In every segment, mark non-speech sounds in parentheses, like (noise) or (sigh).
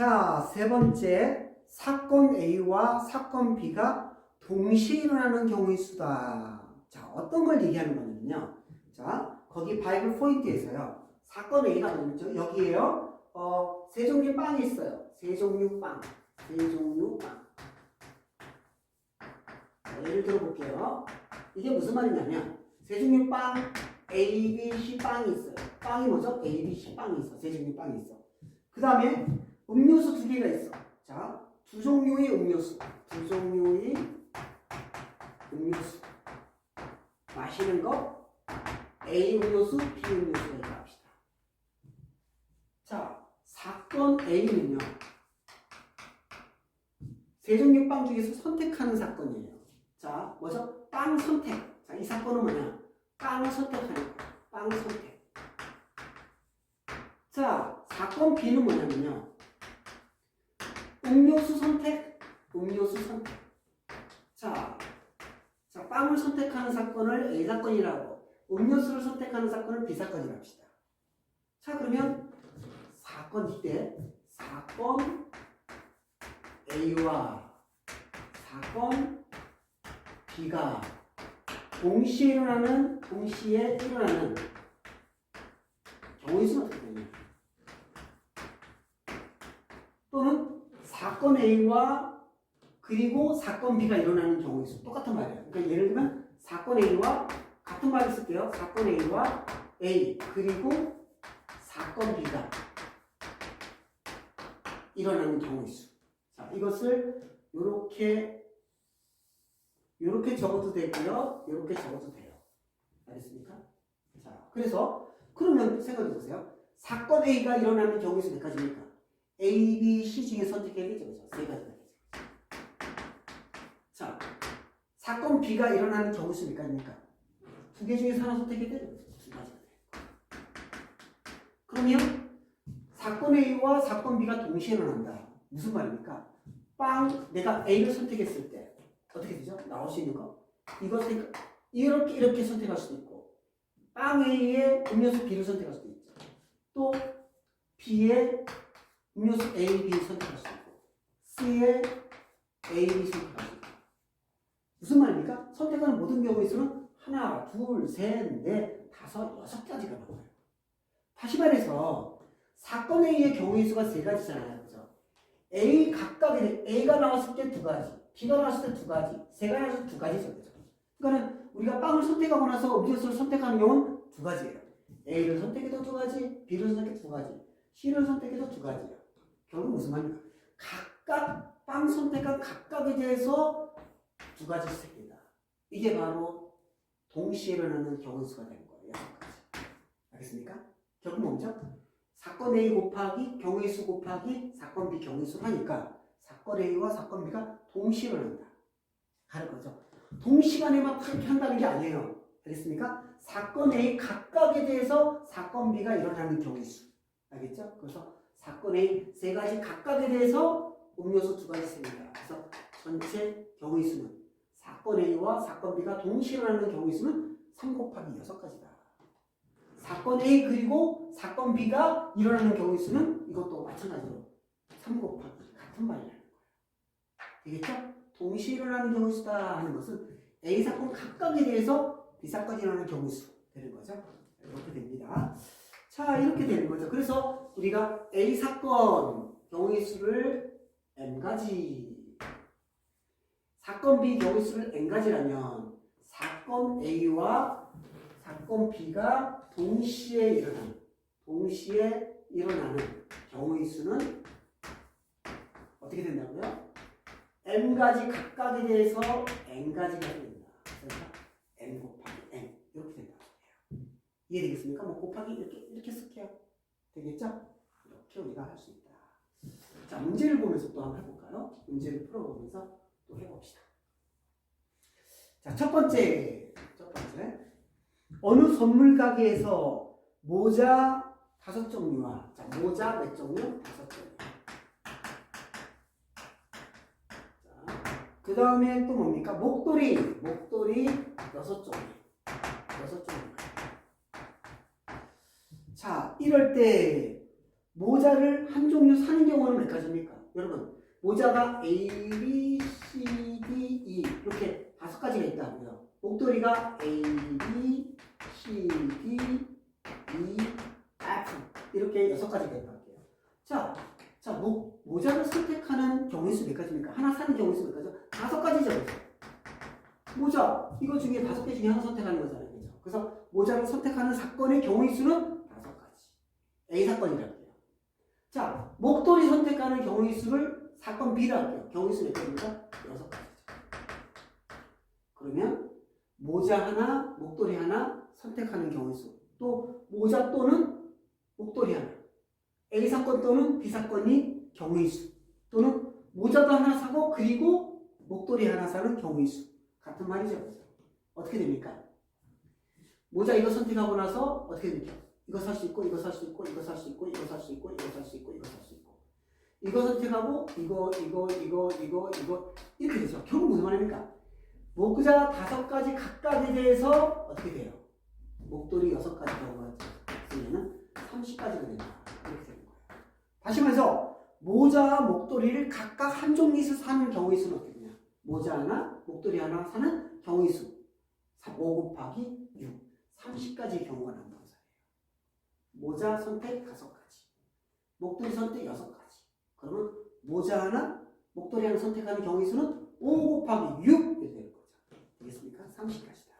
자, 세 번째. 사건 A와 사건 B가 동시에 일어나는 경우의 수다. 자, 어떤 걸 얘기하는 거냐면요. 자, 거기 바이블 포인트에서요. 사건 A가 뭐죠? 여기에요. 어, 세 종류 빵이 있어요. 세 종류 빵. 세 종류 빵. 자, 예를 들어 볼게요. 이게 무슨 말이냐면 세 종류 빵 A, B, C 빵이 있어요. 빵이 뭐죠? A, B, C 빵이 있어. 세 종류 빵이 있어. 그 다음에 음료수 두 개가 있어. 자, 두 종류의 음료수. 두 종류의 음료수. 마시는 거 A 음료수, B 음료수가 있다 합시다. 자, 사건 A는요. 세 종류 빵 중에서 선택하는 사건이에요. 자, 뭐죠? 빵 선택. 자, 이 사건은 뭐냐? 빵을 선택하는. 빵 선택. 자, 사건 B는 뭐냐면요. 음료수 선택, 음료수 선택. 자, 자, 빵을 선택하는 사건을 A 사건이라고, 음료수를 선택하는 사건을 B 사건이라고 합시다. 자, 그러면 사건 이때 사건 A와 사건 B가 동시에 일어나는 동시에 일어나는 경우의 수는 어떻게 되냐? 또는 사건 A와 그리고 사건 B가 일어나는 경우의 수 똑같은 말이에요. 그러니까 예를 들면 사건 A와 같은 말을 쓸게요. 사건 A와 A 그리고 사건 B가 일어나는 경우의 수. 자, 이것을 이렇게 이렇게 적어도 되고요. 이렇게 적어도 돼요. 알겠습니까? 자, 그래서 그러면 생각해 보세요. 사건 A가 일어나는 경우의 수 몇 가지입니까? A, B, C 중에 선택해야 되죠. 그죠? 세 가지가. 자, 사건 B가 일어나는 경우의 수몇 가지입니까? 두 개 중에서 하나 선택해야 되죠. 그러면 사건 A와 사건 B가 동시에 일어난다. 무슨 말입니까? 빵, 내가 A를 선택했을 때 어떻게 되죠? 나올 수 있는 거? 이것을 이렇게 이렇게 선택할 수도 있고 빵 A에 음료수 B를 선택할 수도 있죠. 또 B에 음료수 A, B 선택할 수 있고 C에 A, B 선택할 수 있고 무슨 말입니까? 선택하는 모든 경우에 있어서는 하나, 둘, 셋, 넷, 다섯, 여섯 가지가 나와요. 다시 말해서 사건 A의 경우의 수가 세 가지잖아요. 그죠? A 각각의 A가 나왔을 때 두 가지, B가 나왔을 때 두 가지, C가 나왔을 때 두 가지죠. 그죠? 그러니까는 우리가 빵을 선택하고 나서 음료수를 선택하는 경우는 두 가지예요. A를 선택해도 두 가지, B를 선택해도 두 가지, C를 선택해도 두 가지예요. 결국 무슨 말입니까? 각각 빵 선택한 각각에 대해서 두 가지씩 생긴다. 이게 바로 동시에 일어나는 경우 수가 되는 거예요. 가지. 알겠습니까? 결국 뭐죠? 사건 A 곱하기 경우의 수 곱하기 사건 B 경우의 수 하니까 사건 A와 사건 B가 동시에 일어난다. 하는 거죠. 동시간에만 그렇게 한다는 게 아니에요. 알겠습니까? 사건 A 각각에 대해서 사건 B가 일어나는 경우의 수. 알겠죠? 그래서 사건 A 세 가지 각각에 대해서 음료수 두 가지 생긴다. 그래서 전체 경우의 수는 사건 A와 사건 B가 동시에 일어나는 경우의 수는 3 곱하기 6가지다. 사건 A 그리고 사건 B가 일어나는 경우의 수는 이것도 마찬가지로 3 곱하기 같은 말이라는 거예요. 되겠죠? 동시에 일어나는 경우의 수다 하는 것은 A 사건 각각에 대해서 B 사건이 일어나는 경우의 수 되는 거죠. 이렇게 됩니다. 자, 이렇게 되는 거죠. 그래서 우리가 A 사건 경우의 수를 M가지 사건 B 경우의 수를 N가지라면 사건 A와 사건 B가 동시에 일어나는 동시에 일어나는 경우의 수는 어떻게 된다고요? M가지 각각에 대해서 N가지가 된다. 그래서 N 곱하기 N 이렇게 된다고 해요. 이해되겠습니까? 뭐 곱하기 이렇게 이렇게 쓸게요. 되겠죠? 이렇게 우리가 할 수 있다. 자 문제를 보면서 또 한번 해볼까요? 문제를 풀어보면서 또 해봅시다. 자첫 번째 첫 번째 어느 선물 가게에서 모자 다섯 종류와 자, 모자 몇 종류? 다섯 종류. 그 다음에 또 뭡니까? 목도리 목도리 여섯 종류. 여섯 종류. 자 이럴 때 모자를 한 종류 사는 경우는 몇 가지입니까? 여러분, 모자가 A, B, C, D, E 이렇게 다섯 가지가 있다고요. 목도리가 A, B, C, D, E, F 이렇게 여섯 가지가 있다고 할게요. 자, 자, 모, 모자를 선택하는 경우의 수몇 가지입니까? 하나 사는 경우의 수몇 가지죠? 다섯 가지죠. 모자, 이거 중에 다섯 개 중에 하나 선택하는 거잖아요. 그래서 모자를 선택하는 사건의 경우의 수는 가지. A 사건이라고 해요. 자, 목도리 선택하는 경우의 수를 사건 B라 할게요. 경우의 수몇 가지입니까? 여섯 가지죠. 그러면 모자 하나, 목도리 하나 선택하는 경우의 수. 또 모자 또는 목도리 하나. A 사건 또는 B 사건이 경우의 수. 또는 모자도 하나 사고 그리고 목도리 하나 사는 경우의 수. 같은 말이죠. 어떻게 됩니까? 모자 이거 선택하고 나서 어떻게 됩니까? 이거 살 수 있고, 이거 살 수 있고, 이거 살 수 있고, 이거 살 수 있고, 이거 살 수 있고, 이거 살 수 있고. 이거 선택하고, 이거, 이거, 이거, 이거, 이거, 이렇게 되죠. 결국 무슨 말입니까? 모자 다섯 가지 각각에 대해서 어떻게 돼요? 목도리 여섯 가지 경우가 있으면은 30가지가 된다. 이렇게 되는 거예요. 다시 말해서, 모자와 목도리를 각각 한 종류에서 사는 경우의 수는 어떻게 되냐? 모자 하나, 목도리 하나 사는 경우의 수. 5 곱하기 6. 30가지의 경우가 소리예요. 모자 선택 5가지. 목도리 선택 6가지. 그러면 모자 하나, 목도리 하나 선택하는 경우의 수는 5 곱하기 6 이렇게 되는 거죠. 되겠습니까? 30가지다.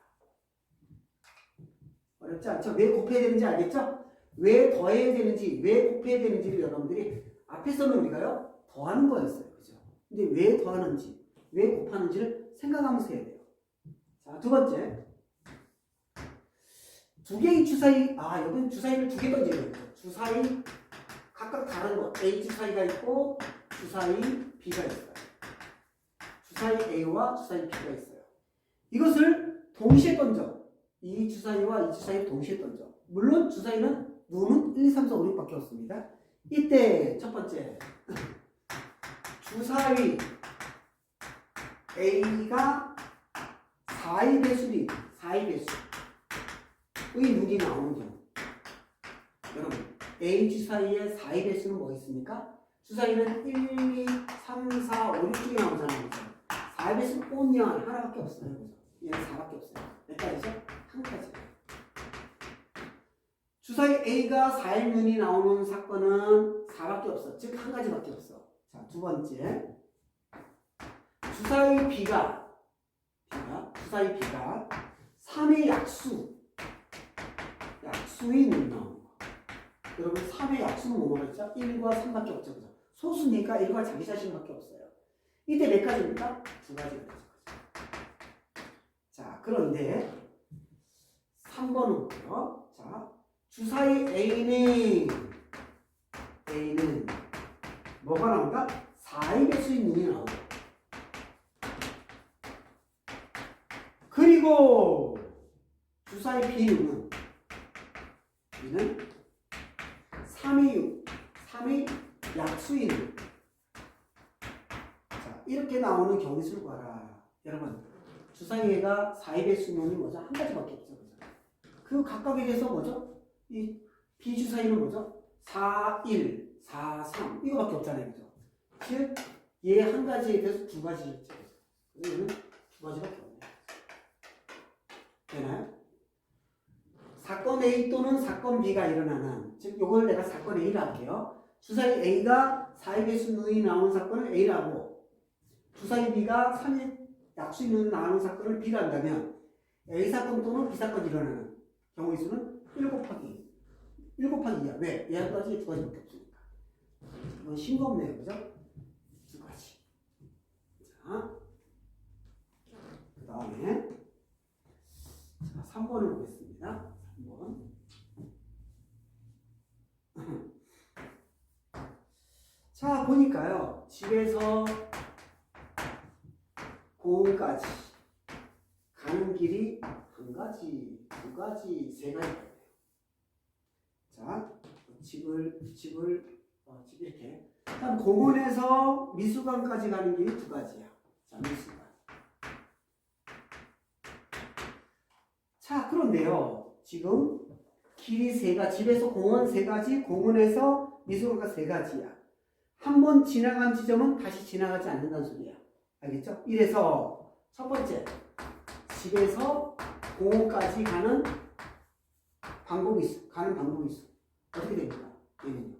어렵지 않죠? 왜 곱해야 되는지 알겠죠? 왜 더해야 되는지, 왜 곱해야 되는지를 여러분들이 앞에서는 우리가요, 더하는 거였어요. 그죠? 근데 왜 더하는지, 왜 곱하는지를 생각하면서 해야 돼요. 자, 두 번째. 두 개의 주사위, 아, 여기는 주사위를 두 개 던지는 거죠. 주사위, 각각 다른 거. A 주사위가 있고, 주사위 B가 있어요. 주사위 A와 주사위 B가 있어요. 이것을 동시에 던져. 이 주사위와 이 주사위를 동시에 던져. 물론 주사위는 눈은 1, 2, 3, 4, 5, 6밖에 없습니다. 이때 첫 번째. (laughs) 주사위 A가 4의 배수리, 4의 배수. 의 눈이 나오는 경우. 여러분, A 주사위의 4의 배수는 뭐 있습니까? 주사위는 1, 2, 3, 4, 5, 6 중에 나오잖아요. 그죠? 4의 배수는 온영 하나밖에 없어요. 얘는 4밖에 없어요. 몇 가지죠? 한 가지. 주사위 A가 4의 눈이 나오는 사건은 4밖에 없어. 즉, 한 가지밖에 없어. 자, 두 번째. 주사위 B가, 주사위 B가 3의 약수, 약 눈 나오는 거. 여러분, 3의 약수는 뭐가 있죠? 1과 3밖에 없죠. 그죠? 소수니까 1과 자기 자신밖에 없어요. 이때 몇 가지입니까? 두 되죠. 자, 그런데 3번은 뭐예요? 자, 주사위 A는 A는 뭐가 나온다? 4의 배수의 눈이 나온다. 그리고 주사위 B는 3의 6, 3의 약 수인 눈. 자, 이렇게 나오는 경수를 봐라. 여러분, 주사위가 4의 배수 눈이 뭐죠? 한 가지밖에 없죠. 그죠? 그 각각에 대해서 뭐죠? 이 비주사위는 뭐죠? 4, 1, 4, 3 이거밖에 없잖아요. 그죠? 즉, 얘 한 가지에 대해서 두 가지겠죠. 그래서 얘는 두 가지밖에 없네요. 되나요? 사건 A 또는 사건 B가 일어나는 즉 요걸 내가 사건 A라 할게요. 주사위 A가 4의 배수 눈이 나오는 사건을 A라고 주사위 B가 3의 약수 눈이 나오는 사건을 B라 한다면 A 사건 또는 B 사건이 일어나는 경우의 수는 1 곱하기 1 곱하기 2야. 왜? 얘한 가지 두 가지밖에 없으니까. 이건 싱겁네요. 그죠? 두 가지. 자, 그 다음에 자, 3번을 보겠습니다. 3번. 자, 보니까요. 집에서 공까지 가는 길이 한 가지, 두 가지, 세 가지가 돼요. 자, 집을 집을 어, 집 이렇게. 다음 공원에서 미술관까지 가는 길이 두 가지야. 자, 미술관. 자, 그런데요. 지금 길이 세 가지, 집에서 공원 세 가지, 공원에서 미술관가 세 가지야. 한 번 지나간 지점은 다시 지나가지 않는다는 소리야. 알겠죠? 이래서 첫 번째, 집에서 공원까지 가는 방법이 있어. 가는 방법이 있어. 어떻게 됩니까? 얘는요.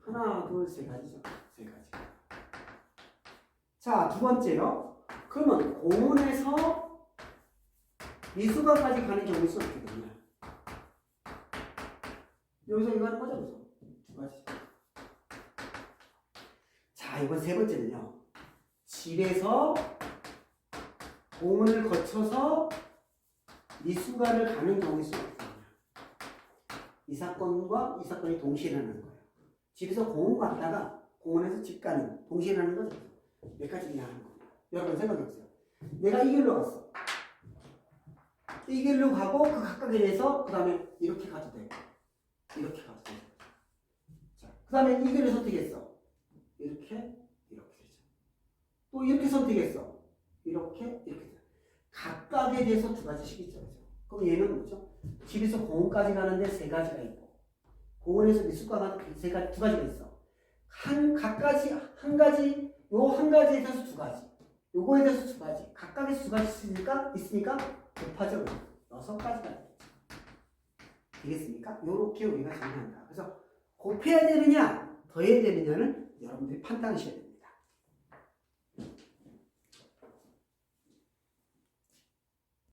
하나, 둘, 세 가지죠. 세 가지. 자, 두 번째요. 그러면 공원에서 미술관까지 가는 경우는 어떻게 되냐? 여기서 이거 하는 거죠, 여기서. 두 가지. 자, 이번 세 번째는요. 집에서 공원을 거쳐서 미술관을 가는 경우의 수가 있거든요. 이 사건과 이 사건이 동시에 일어나는 거예요. 집에서 공원 갔다가 공원에서 집 가는 동시에 일어나는 거죠. 몇 가지 이해하는 겁니다. 여러분 생각해보세요. 내가 이 길로 갔어. 이 길로 가고 그 각각에 대해서 그 다음에 이렇게 가도 되고 이렇게 가도 되고 자, 그 다음에 이 길을 선택했어. 이렇게 이렇게 되죠. 또 이렇게 선택했어. 이렇게 이렇게 되죠. 각각에 대해서 두 가지씩 있죠. 그죠? 그럼 얘는 뭐죠? 집에서 공원까지 가는데 세 가지가 있고 공원에서 미술관 가는 세 가지 두 가지가 있어. 한 각가지 한 가지 요 한 가지에 대해서 두 가지 요거에 대해서 두 가지 각각에서 두 가지 있으니까 있으니까 곱하죠. 여섯 가지가 되겠죠. 되겠습니까? 요렇게 우리가 정리한다. 그래서 곱해야 되느냐 더해야 되느냐는 여러분들이 판단하셔야 돼요.